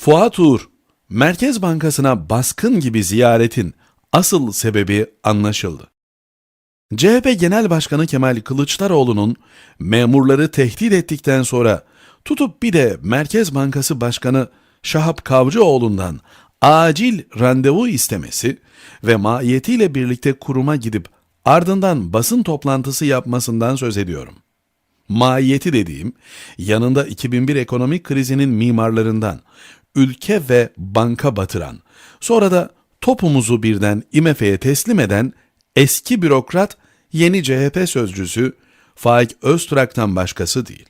Fuat Uğur, Merkez Bankası'na baskın gibi ziyaretin asıl sebebi anlaşıldı. CHP Genel Başkanı Kemal Kılıçdaroğlu'nun memurları tehdit ettikten sonra tutup bir de Merkez Bankası Başkanı Şahap Kavcıoğlu'ndan acil randevu istemesi ve mahiyetiyle birlikte kuruma gidip ardından basın toplantısı yapmasından söz ediyorum. Mahiyeti dediğim, yanında 2001 ekonomik krizinin mimarlarından, ülke ve banka batıran, sonra da topumuzu birden IMF'ye teslim eden eski bürokrat, yeni CHP sözcüsü Faik Öztrak'tan başkası değil.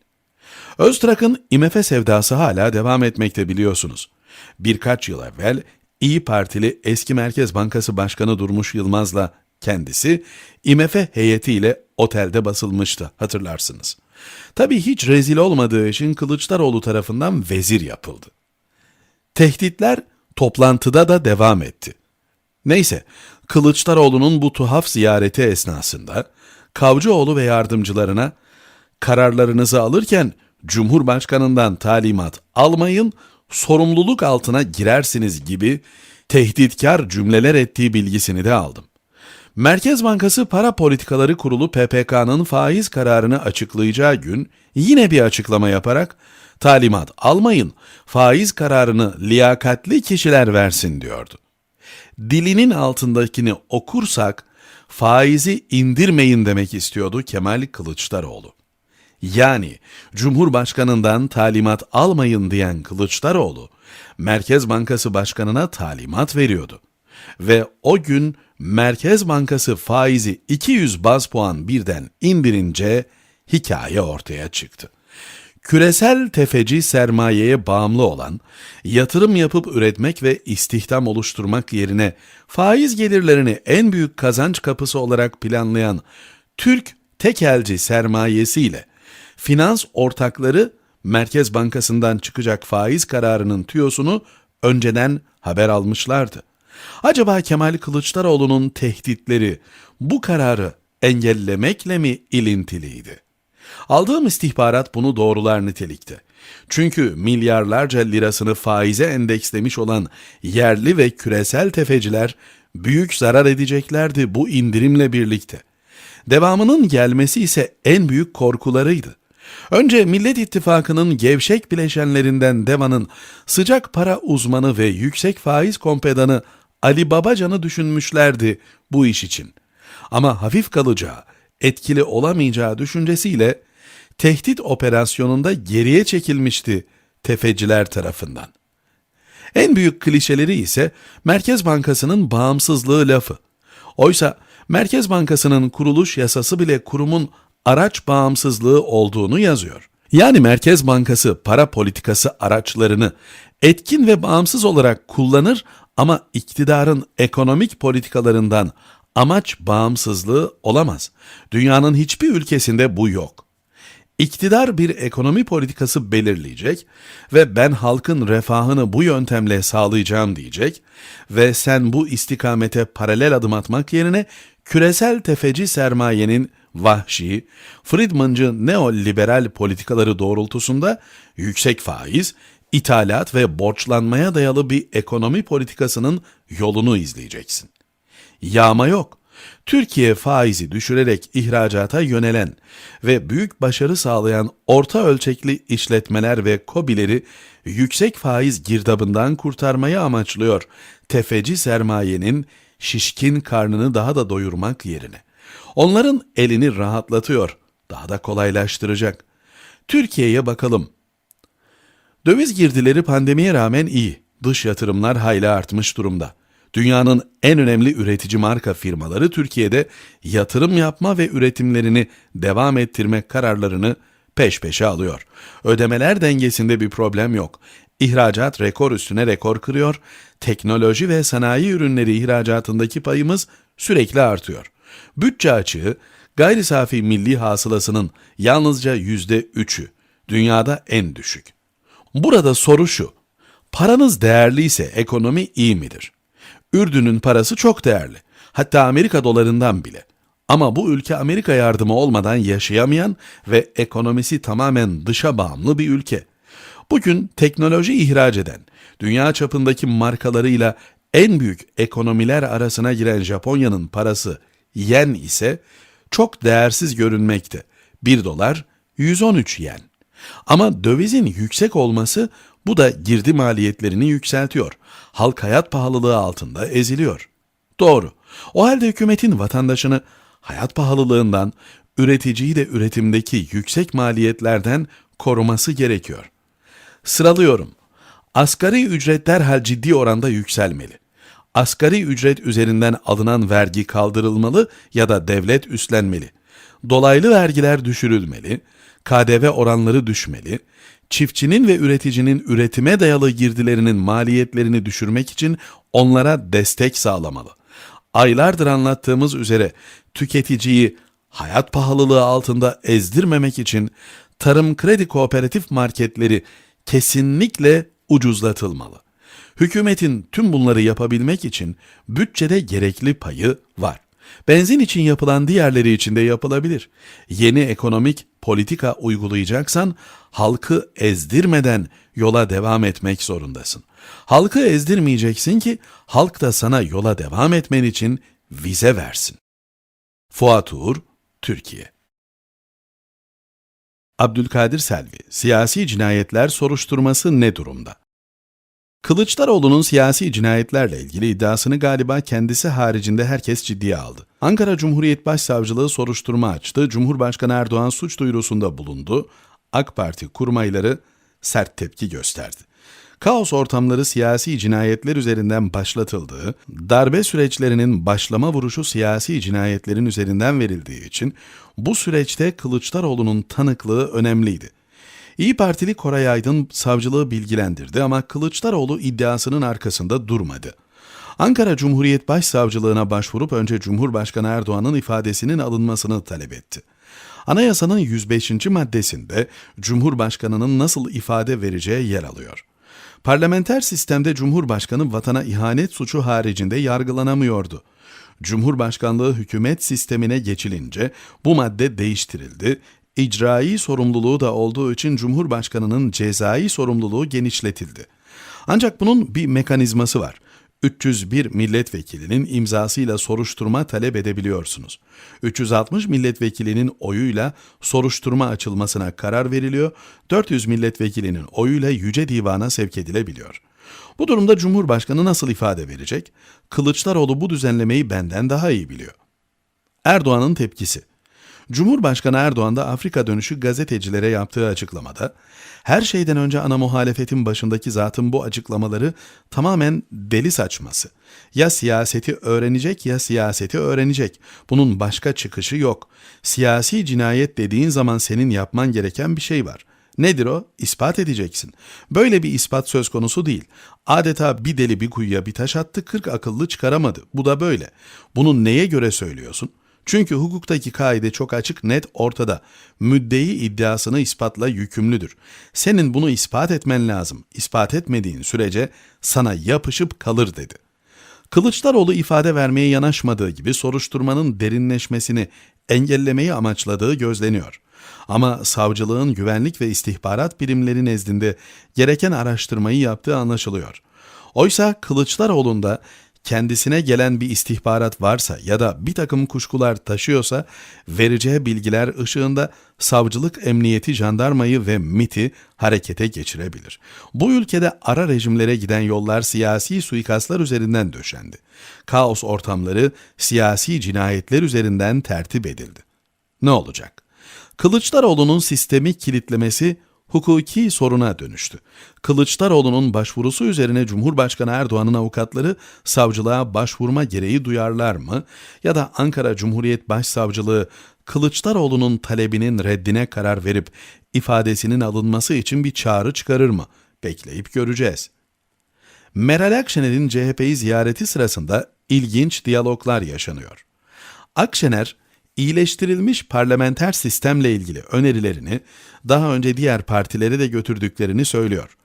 Öztrak'ın IMF sevdası hala devam etmekte biliyorsunuz. Birkaç yıl evvel İyi Partili eski Merkez Bankası Başkanı Durmuş Yılmaz'la kendisi IMF heyetiyle otelde basılmıştı hatırlarsınız. Tabii hiç rezil olmadığı için Kılıçdaroğlu tarafından vezir yapıldı. Tehditler toplantıda da devam etti. Neyse, Kılıçdaroğlu'nun bu tuhaf ziyareti esnasında Kavcıoğlu ve yardımcılarına kararlarınızı alırken Cumhurbaşkanından talimat almayın, sorumluluk altına girersiniz gibi tehditkar cümleler ettiği bilgisini de aldım. Merkez Bankası Para Politikaları Kurulu PPK'nın faiz kararını açıklayacağı gün yine bir açıklama yaparak talimat almayın, faiz kararını liyakatli kişiler versin diyordu. Dilinin altındakini okursak faizi indirmeyin demek istiyordu Kemal Kılıçdaroğlu. Yani Cumhurbaşkanından talimat almayın diyen Kılıçdaroğlu, Merkez Bankası Başkanı'na talimat veriyordu. Ve o gün Merkez Bankası faizi 200 baz puan birden indirince hikaye ortaya çıktı. Küresel tefeci sermayeye bağımlı olan, yatırım yapıp üretmek ve istihdam oluşturmak yerine faiz gelirlerini en büyük kazanç kapısı olarak planlayan Türk tekelci sermayesiyle finans ortakları Merkez Bankası'ndan çıkacak faiz kararının tüyosunu önceden haber almışlardı. Acaba Kemal Kılıçdaroğlu'nun tehditleri bu kararı engellemekle mi ilintiliydi? Aldığım istihbarat bunu doğrular nitelikte. Çünkü milyarlarca lirasını faize endekslemiş olan yerli ve küresel tefeciler büyük zarar edeceklerdi bu indirimle birlikte. Devamının gelmesi ise en büyük korkularıydı. Önce Millet İttifakı'nın gevşek bileşenlerinden DEVA'nın sıcak para uzmanı ve yüksek faiz kompedanı Ali Babacan'ı düşünmüşlerdi bu iş için. Ama hafif kalacağı, etkili olamayacağı düşüncesiyle tehdit operasyonunda geriye çekilmişti tefeciler tarafından. En büyük klişeleri ise Merkez Bankası'nın bağımsızlığı lafı. Oysa Merkez Bankası'nın kuruluş yasası bile kurumun araç bağımsızlığı olduğunu yazıyor. Yani Merkez Bankası para politikası araçlarını etkin ve bağımsız olarak kullanır ama iktidarın ekonomik politikalarından amaç bağımsızlığı olamaz. Dünyanın hiçbir ülkesinde bu yok. İktidar bir ekonomi politikası belirleyecek ve ben halkın refahını bu yöntemle sağlayacağım diyecek ve sen bu istikamete paralel adım atmak yerine küresel tefeci sermayenin vahşi, Friedman'cı neoliberal politikaları doğrultusunda yüksek faiz, ithalat ve borçlanmaya dayalı bir ekonomi politikasının yolunu izleyeceksin. Yağma yok. Türkiye faizi düşürerek ihracata yönelen ve büyük başarı sağlayan orta ölçekli işletmeler ve kobileri yüksek faiz girdabından kurtarmayı amaçlıyor. Tefeci sermayenin şişkin karnını daha da doyurmak yerine. Onların elini rahatlatıyor, daha da kolaylaştıracak. Türkiye'ye bakalım. Döviz girdileri pandemiye rağmen iyi. Dış yatırımlar hayli artmış durumda. Dünyanın en önemli üretici marka firmaları Türkiye'de yatırım yapma ve üretimlerini devam ettirme kararlarını peş peşe alıyor. Ödemeler dengesinde bir problem yok. İhracat rekor üstüne rekor kırıyor. Teknoloji ve sanayi ürünleri ihracatındaki payımız sürekli artıyor. Bütçe açığı gayri safi milli hasılasının yalnızca yüzde üçü. Dünyada en düşük. Burada soru şu. Paranız değerliyse ekonomi iyi midir? Ürdün'ün parası çok değerli. Hatta Amerika dolarından bile. Ama bu ülke Amerika yardımı olmadan yaşayamayan ve ekonomisi tamamen dışa bağımlı bir ülke. Bugün teknoloji ihraç eden, Dünya çapındaki markalarıyla en büyük ekonomiler arasına giren Japonya'nın parası yen ise çok değersiz görünmekte. 1 dolar 113 yen. Ama dövizin yüksek olması bu da girdi maliyetlerini yükseltiyor. Halk hayat pahalılığı altında eziliyor. Doğru. O halde hükümetin vatandaşını hayat pahalılığından, üreticiyi de üretimdeki yüksek maliyetlerden koruması gerekiyor. Sıralıyorum. Asgari ücret derhal ciddi oranda yükselmeli. Asgari ücret üzerinden alınan vergi kaldırılmalı ya da devlet üstlenmeli. Dolaylı vergiler düşürülmeli, KDV oranları düşmeli, çiftçinin ve üreticinin üretime dayalı girdilerinin maliyetlerini düşürmek için onlara destek sağlamalı. Aylardır anlattığımız üzere tüketiciyi hayat pahalılığı altında ezdirmemek için tarım kredi kooperatif marketleri kesinlikle ucuzlatılmalı. Hükümetin tüm bunları yapabilmek için bütçede gerekli payı var. Benzin için yapılan diğerleri için de yapılabilir. Yeni ekonomik politika uygulayacaksan halkı ezdirmeden yola devam etmek zorundasın. Halkı ezdirmeyeceksin ki halk da sana yola devam etmen için vize versin. Fuat Uğur, Türkiye Abdülkadir Selvi, siyasi cinayetler soruşturması ne durumda? Kılıçdaroğlu'nun siyasi cinayetlerle ilgili iddiasını galiba kendisi haricinde herkes ciddiye aldı. Ankara Cumhuriyet Başsavcılığı soruşturma açtı, Cumhurbaşkanı Erdoğan suç duyurusunda bulundu, AK Parti kurmayları sert tepki gösterdi. Kaos ortamları siyasi cinayetler üzerinden başlatıldığı, darbe süreçlerinin başlama vuruşu siyasi cinayetlerin üzerinden verildiği için bu süreçte Kılıçdaroğlu'nun tanıklığı önemliydi. İyi Partili Koray Aydın savcılığı bilgilendirdi ama Kılıçdaroğlu iddiasının arkasında durmadı. Ankara Cumhuriyet Başsavcılığına başvurup önce Cumhurbaşkanı Erdoğan'ın ifadesinin alınmasını talep etti. Anayasanın 105. maddesinde Cumhurbaşkanının nasıl ifade vereceği yer alıyor. Parlamenter sistemde Cumhurbaşkanı vatana ihanet suçu haricinde yargılanamıyordu. Cumhurbaşkanlığı hükümet sistemine geçilince bu madde değiştirildi. İcrai sorumluluğu da olduğu için Cumhurbaşkanının cezai sorumluluğu genişletildi. Ancak bunun bir mekanizması var. 301 milletvekilinin imzasıyla soruşturma talep edebiliyorsunuz. 360 milletvekilinin oyuyla soruşturma açılmasına karar veriliyor, 400 milletvekilinin oyuyla Yüce Divan'a sevk edilebiliyor. Bu durumda Cumhurbaşkanı nasıl ifade verecek? Kılıçdaroğlu bu düzenlemeyi benden daha iyi biliyor. Erdoğan'ın tepkisi Cumhurbaşkanı Erdoğan da Afrika dönüşü gazetecilere yaptığı açıklamada, her şeyden önce ana muhalefetin başındaki zatın bu açıklamaları tamamen deli saçması. Ya siyaseti öğrenecek ya siyaseti öğrenecek. Bunun başka çıkışı yok. Siyasi cinayet dediğin zaman senin yapman gereken bir şey var. Nedir o? İspat edeceksin. Böyle bir ispat söz konusu değil. Adeta bir deli bir kuyuya bir taş attı, kırk akıllı çıkaramadı. Bu da böyle. Bunu neye göre söylüyorsun? Çünkü hukuktaki kaide çok açık net ortada. Müddei iddiasını ispatla yükümlüdür. Senin bunu ispat etmen lazım. İspat etmediğin sürece sana yapışıp kalır dedi. Kılıçdaroğlu ifade vermeye yanaşmadığı gibi soruşturmanın derinleşmesini engellemeyi amaçladığı gözleniyor. Ama savcılığın güvenlik ve istihbarat birimleri nezdinde gereken araştırmayı yaptığı anlaşılıyor. Oysa Kılıçdaroğlu'nda kendisine gelen bir istihbarat varsa ya da bir takım kuşkular taşıyorsa vereceği bilgiler ışığında savcılık, emniyeti, jandarmayı ve MIT'i harekete geçirebilir. Bu ülkede ara rejimlere giden yollar siyasi suikastlar üzerinden döşendi. Kaos ortamları siyasi cinayetler üzerinden tertip edildi. Ne olacak? Kılıçdaroğlu'nun sistemi kilitlemesi hukuki soruna dönüştü. Kılıçdaroğlu'nun başvurusu üzerine Cumhurbaşkanı Erdoğan'ın avukatları savcılığa başvurma gereği duyarlar mı? Ya da Ankara Cumhuriyet Başsavcılığı Kılıçdaroğlu'nun talebinin reddine karar verip ifadesinin alınması için bir çağrı çıkarır mı? Bekleyip göreceğiz. Meral Akşener'in CHP'yi ziyareti sırasında ilginç diyaloglar yaşanıyor. Akşener, iyileştirilmiş parlamenter sistemle ilgili önerilerini daha önce diğer partilere de götürdüklerini söylüyor.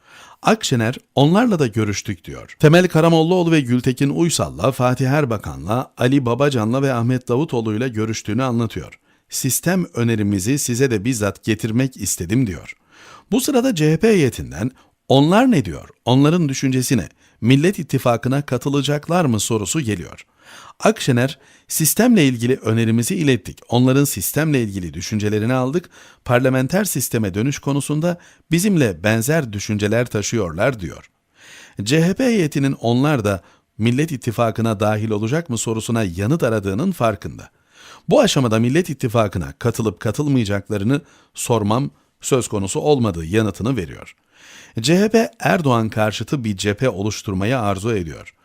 Akşener onlarla da görüştük diyor. Temel Karamollaoğlu ve Gültekin Uysal'la, Fatih Erbakan'la, Ali Babacan'la ve Ahmet Davutoğlu'yla görüştüğünü anlatıyor. Sistem önerimizi size de bizzat getirmek istedim diyor. Bu sırada CHP heyetinden Onlar ne diyor? Onların düşüncesi ne? Millet İttifakı'na katılacaklar mı sorusu geliyor. Akşener, sistemle ilgili önerimizi ilettik. Onların sistemle ilgili düşüncelerini aldık. Parlamenter sisteme dönüş konusunda bizimle benzer düşünceler taşıyorlar diyor. CHP heyetinin onlar da Millet İttifakı'na dahil olacak mı sorusuna yanıt aradığının farkında. Bu aşamada Millet İttifakı'na katılıp katılmayacaklarını sormam söz konusu olmadığı yanıtını veriyor. CHP Erdoğan karşıtı bir cephe oluşturmayı arzu ediyor.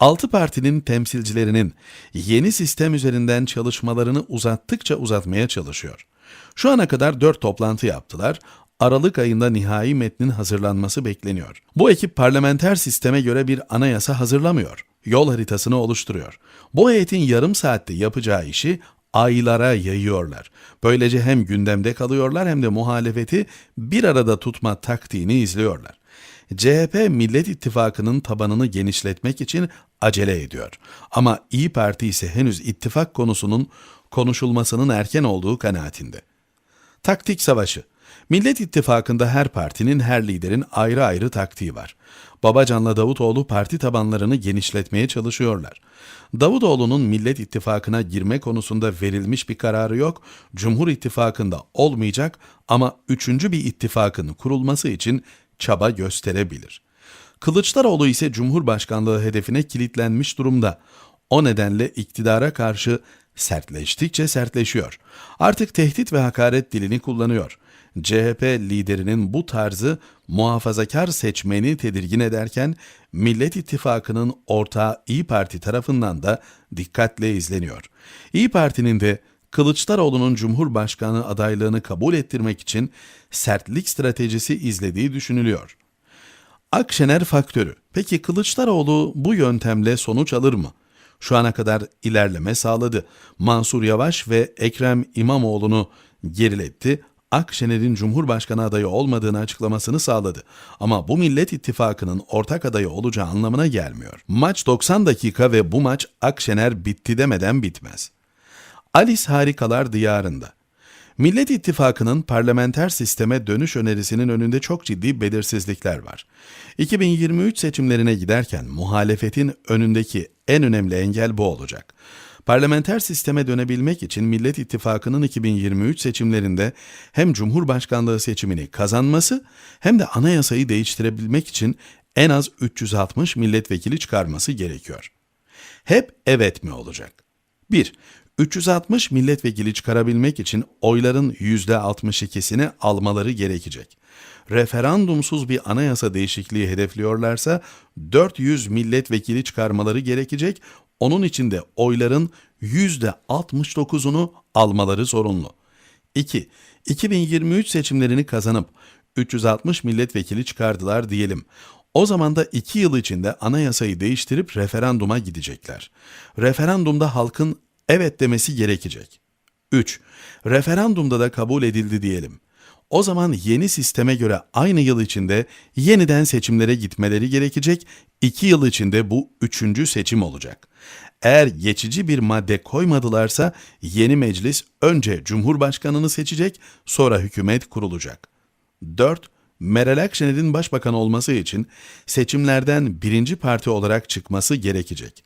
Altı partinin temsilcilerinin yeni sistem üzerinden çalışmalarını uzattıkça uzatmaya çalışıyor. Şu ana kadar dört toplantı yaptılar. Aralık ayında nihai metnin hazırlanması bekleniyor. Bu ekip parlamenter sisteme göre bir anayasa hazırlamıyor. Yol haritasını oluşturuyor. Bu heyetin yarım saatte yapacağı işi aylara yayıyorlar. Böylece hem gündemde kalıyorlar hem de muhalefeti bir arada tutma taktiğini izliyorlar. CHP Millet İttifakı'nın tabanını genişletmek için acele ediyor. Ama İyi Parti ise henüz ittifak konusunun konuşulmasının erken olduğu kanaatinde. Taktik savaşı. Millet İttifakı'nda her partinin, her liderin ayrı ayrı taktiği var. Babacan'la Davutoğlu parti tabanlarını genişletmeye çalışıyorlar. Davutoğlu'nun Millet İttifakı'na girme konusunda verilmiş bir kararı yok, Cumhur İttifakı'nda olmayacak ama üçüncü bir ittifakın kurulması için çaba gösterebilir. Kılıçdaroğlu ise Cumhurbaşkanlığı hedefine kilitlenmiş durumda. O nedenle iktidara karşı sertleştikçe sertleşiyor. Artık tehdit ve hakaret dilini kullanıyor. CHP liderinin bu tarzı muhafazakar seçmeni tedirgin ederken Millet İttifakı'nın ortağı İyi Parti tarafından da dikkatle izleniyor. İyi Parti'nin de Kılıçdaroğlu'nun Cumhurbaşkanı adaylığını kabul ettirmek için sertlik stratejisi izlediği düşünülüyor. Akşener faktörü. Peki Kılıçdaroğlu bu yöntemle sonuç alır mı? Şu ana kadar ilerleme sağladı. Mansur Yavaş ve Ekrem İmamoğlu'nu geriletti. Akşener'in Cumhurbaşkanı adayı olmadığını açıklamasını sağladı. Ama bu Millet İttifakı'nın ortak adayı olacağı anlamına gelmiyor. Maç 90 dakika ve bu maç Akşener bitti demeden bitmez. Alice Harikalar Diyarında Millet İttifakı'nın parlamenter sisteme dönüş önerisinin önünde çok ciddi belirsizlikler var. 2023 seçimlerine giderken muhalefetin önündeki en önemli engel bu olacak. Parlamenter sisteme dönebilmek için Millet İttifakı'nın 2023 seçimlerinde hem Cumhurbaşkanlığı seçimini kazanması hem de anayasayı değiştirebilmek için en az 360 milletvekili çıkarması gerekiyor. Hep evet mi olacak? 1. 360 milletvekili çıkarabilmek için oyların %62'sini almaları gerekecek. Referandumsuz bir anayasa değişikliği hedefliyorlarsa 400 milletvekili çıkarmaları gerekecek. Onun için de oyların %69'unu almaları zorunlu. 2. 2023 seçimlerini kazanıp 360 milletvekili çıkardılar diyelim. O zaman da 2 yıl içinde anayasayı değiştirip referanduma gidecekler. Referandumda halkın evet demesi gerekecek. 3. Referandumda da kabul edildi diyelim. O zaman yeni sisteme göre aynı yıl içinde yeniden seçimlere gitmeleri gerekecek. 2 yıl içinde bu üçüncü seçim olacak. Eğer geçici bir madde koymadılarsa yeni meclis önce Cumhurbaşkanını seçecek, sonra hükümet kurulacak. 4. Meral Akşener'in başbakan olması için seçimlerden birinci parti olarak çıkması gerekecek.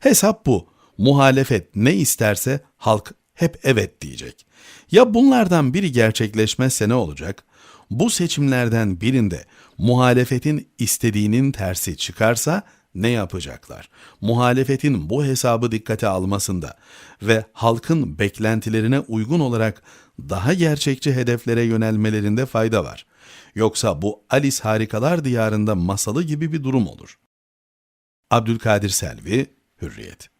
Hesap bu. Muhalefet ne isterse halk hep evet diyecek. Ya bunlardan biri gerçekleşmezse ne olacak? Bu seçimlerden birinde muhalefetin istediğinin tersi çıkarsa ne yapacaklar? Muhalefetin bu hesabı dikkate almasında ve halkın beklentilerine uygun olarak daha gerçekçi hedeflere yönelmelerinde fayda var. Yoksa bu Alice Harikalar Diyarında masalı gibi bir durum olur. Abdülkadir Selvi, Hürriyet